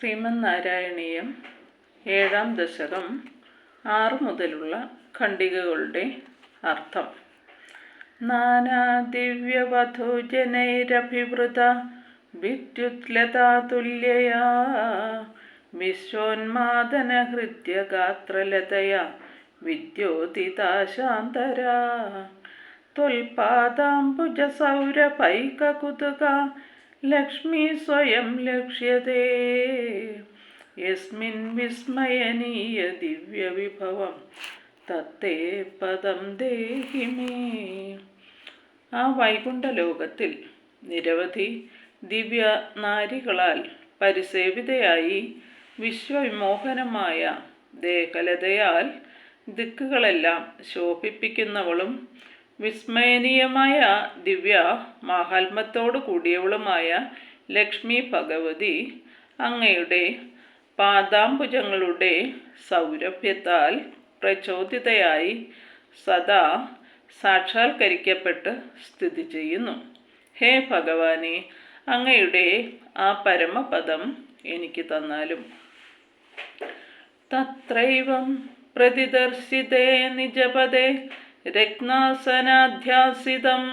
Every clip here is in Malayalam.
ശ്രീമന് നാരായണീയം ഏഴാം ദശകം ആറു മുതലുള്ള ഖണ്ഡികകളുടെ അർത്ഥം. നാനാദിവ്യവധൂജനൈരഭിവൃത വിദ്യുത്ലതാതുല്യയാ വിശ്വോന്മാദനഹൃദ്യഗാത്രലതയാ വിദ്യോതിതാശാന്തരാ ലക്ഷ്മി സ്വയം ലക്ഷ്യതേ. യസ്മിൻ വിസ്മയനീയ ദിവ്യവിഭവം തത്തേ പദം ദേഹിമേ. ആ വൈകുണ്ഠ ലോകത്തിൽ നിരവധി ദിവ്യ നാരികളാൽ പരിസേവിതയായി വിശ്വവിമോഹനമായ ദേഹലതയാൽ ദിക്കുകളെല്ലാം ശോഭിപ്പിക്കുന്നവളും വിസ്മയനീയമായ ദിവ്യ മാഹാത്മ്യത്തോടു കൂടിയവളുമായ ലക്ഷ്മി ഭഗവതി അങ്ങയുടെ പാദാംബുജങ്ങളുടെ സൗരഭ്യത്താൽ പ്രചോദിതയായി സദാ സാക്ഷാത്കരിക്കപ്പെട്ട് സ്ഥിതി ചെയ്യുന്നു. ഹേ ഭഗവാനെ അങ്ങയുടെ ആ പരമപദം എനിക്ക് തന്നാലും. തത്രൈവം പ്രതിദർശിതേ നിജപദേ രത്നാസനാധ്യാസിതം.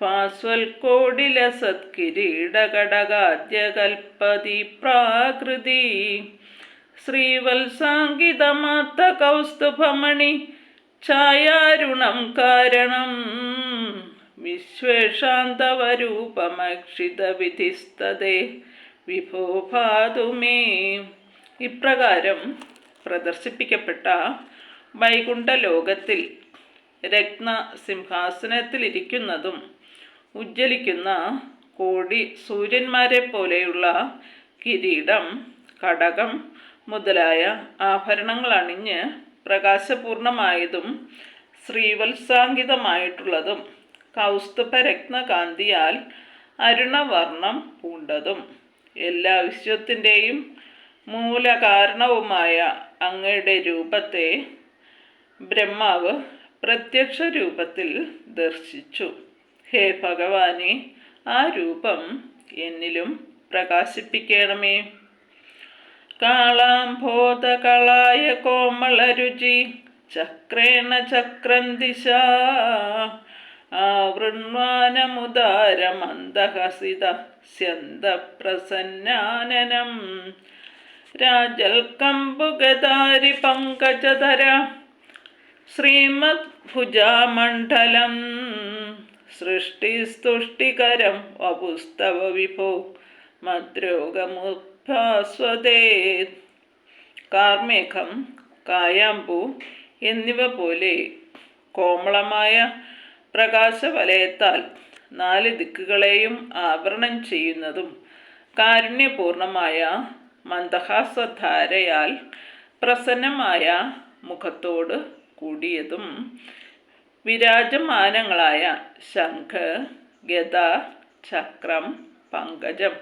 ഫാസ്വൽക്കോടിലസത്കിരീടകടകാദ്യകൽപ്പതി പ്രാകൃതി ശ്രീവത്സാങ്കിതമാത്ത കൗസ്തുഭമണി ഛായാരുണം കാരണം. വിശ്വേഷാന്തവരൂപമക്ഷിതവിധിസ്തതേ വിഭോ ഭാതുമേ ഇപ്രകാരം പ്രദർശിപ്പിക്കപ്പെട്ട വൈകുണ്ഠ ലോകത്തിൽ രത്ന സിംഹാസനത്തിലിരിക്കുന്നതും ഉജ്ജ്വലിക്കുന്ന കോടി സൂര്യന്മാരെ പോലെയുള്ള കിരീടം കടകം മുതലായ ആഭരണങ്ങൾ അണിഞ്ഞ് പ്രകാശപൂർണമായതും ശ്രീവത്സാങ്കിതമായിട്ടുള്ളതും കൗസ്തുഭരത്നകാന്തിയാൽ അരുണവർണം പൂണ്ടതും എല്ലാ വിശ്വത്തിന്റെയും മൂലകാരണവുമായ അങ്ങയുടെ രൂപത്തെ ബ്രഹ്മാവ് പ്രത്യക്ഷ രൂപത്തിൽ ദർശിച്ചു. ഹേ ഭഗവാനെ ആ രൂപം എന്നിലും പ്രകാശിപ്പിക്കണമേ. കാളാംബോധകളായ കോമളരുചി ചക്രേണ ചക്രം ദിശ ആവൃണ്വാനമുദാരമന്ദഹസിത സ്യന്തപ്രസന്നാനനം. രാജൽക്കമ്പുഗദാരി പങ്കജധര ശ്രീമദ്ഭുജാമണ്ഡലം സൃഷ്ടിസ്തുഷ്ടികരം വപുസ്തവ വിഭോ മദ്രോഗമുദ്ഭാസ്വതേ കാർമേഘം കായാമ്പു എന്നിവ പോലെ കോമളമായ പ്രകാശവലയത്താൽ നാല് ദിക്കുകളെയും ആവരണം ചെയ്യുന്നതും കാരുണ്യപൂർണമായ മന്ദഹാസധാരയാൽ പ്രസന്നമായ മുഖത്തോട് കൂടിയതും വിരാജമാനങ്ങളായ ശംഖ് ഗത ചക്രം പങ്കജം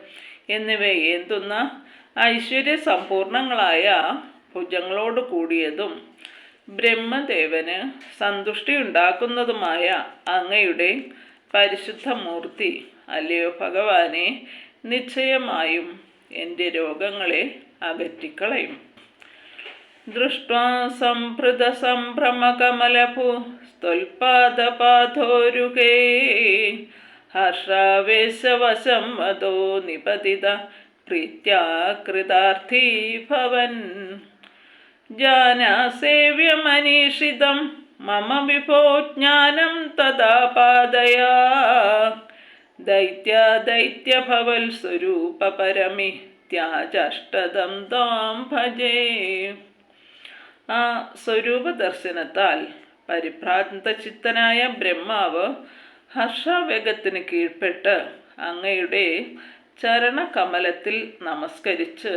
ഐശ്വര്യ സമ്പൂർണങ്ങളായ ഭുജങ്ങളോട് കൂടിയതും ബ്രഹ്മദേവന് സന്തുഷ്ടിയുണ്ടാക്കുന്നതുമായ അങ്ങയുടെ പരിശുദ്ധ മൂർത്തി അല്ലയോ ഭഗവാനെ നിശ്ചയമായും എന്റെ രോഗങ്ങളെ അകറ്റിക്കളയും. സ്തൊൽപാദപാധോരുകേ ഹർഷാവേശവശം വദോ നിപതിത പ്രീത്യാകൃതാർത്ഥീ ഭവൻ. ജാനാസേവ്യമനീഷിതം മമ വിഭോ ജ്ഞാനം തഥാ പാദയാ. ദൈത്യ ദൈത്യഭവൽ സ്വരൂപ പരമി ത്യാജഷ്ടതം താം ഭജേ. ആ സ്വരൂപ ദർശനത്താൽ പരിഭ്രാന്തചിത്തനായ ബ്രഹ്മാവ് ഹർഷവേഗത്തിന് കീഴ്പ്പെട്ട് അങ്ങയുടെ ചരണകമലത്തിൽ നമസ്കരിച്ച്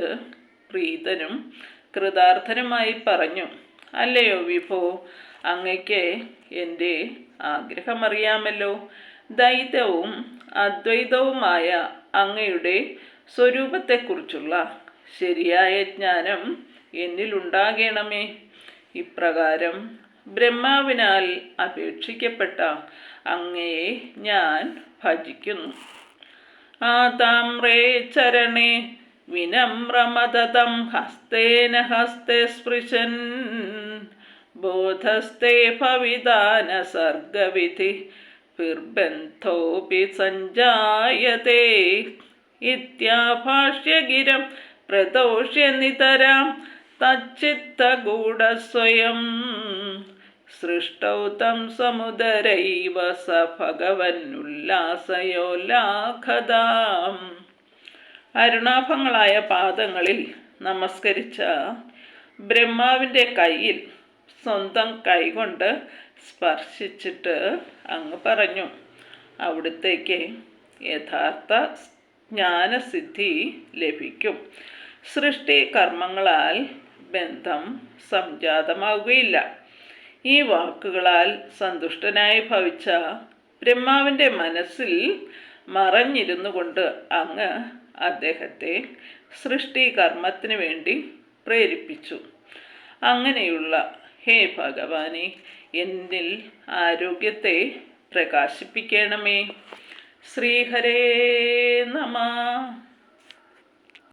പ്രീതനും കൃതാർത്ഥനുമായി പറഞ്ഞു അല്ലയോ വിഭോ അങ്ങയ്ക്ക് എന്റെ ആഗ്രഹമറിയാമല്ലോ. ദൈതവും അദ്വൈതവുമായ അങ്ങയുടെ സ്വരൂപത്തെക്കുറിച്ചുള്ള ശരിയായ ജ്ഞാനം എന്നിലുണ്ടാകണമേ. ഇപ്രകാരം ബ്രഹ്മാവിനാൽ അപേക്ഷിക്കപ്പെട്ട അങ്ങയെ ഞാൻ ഭജിക്കുന്നു. ആ താമ്രേ ചരണേ വിനമ്രമതതം ഹസ്തേന ഹസ്തേ സ്പൃശൻ. ബോധസ്തേ ഭവിതാന സർഗവിധി പിർബന്ധോപി സഞ്ജായത്തെ ഇത്യാഭാഷ്യഗിരം പ്രദോഷ്യ നിതരാം തച്ചിത്തഗൂഢസ്വയം സൃഷ്ടൗ തം സമുദരൈവ സ ഭഗവന്നുല്ലാസയോല്ലാഖതാം അരുണാഭങ്ങളായ പാദങ്ങളിൽ നമസ്കരിച്ച ബ്രഹ്മാവിന്റെ കയ്യിൽ സ്വന്തം കൈകൊണ്ട് സ്പർശിച്ചിട്ട് അങ്ങ് പറഞ്ഞു അവിടുത്തേക്ക് യഥാർത്ഥ ജ്ഞാനസിദ്ധി ലഭിക്കും. സൃഷ്ടി കർമ്മങ്ങളാൽ ബന്ധം സംജാതമാകുകയില്ല ഈ വാക്കുകളാൽ സന്തുഷ്ടനായി ഭവിച്ച ബ്രഹ്മാവിന്റെ മനസ്സിൽ മറഞ്ഞിരുന്നു കൊണ്ട് അങ്ങ് അദ്ദേഹത്തെ സൃഷ്ടി കർമ്മത്തിന് വേണ്ടി പ്രേരിപ്പിച്ചു. അങ്ങനെയുള്ള ഹേ ഭഗവാനെ എന്നിൽ ആരോഗ്യത്തെ പ്രകാശിപ്പിക്കണമേ. ശ്രീഹരേ നമ.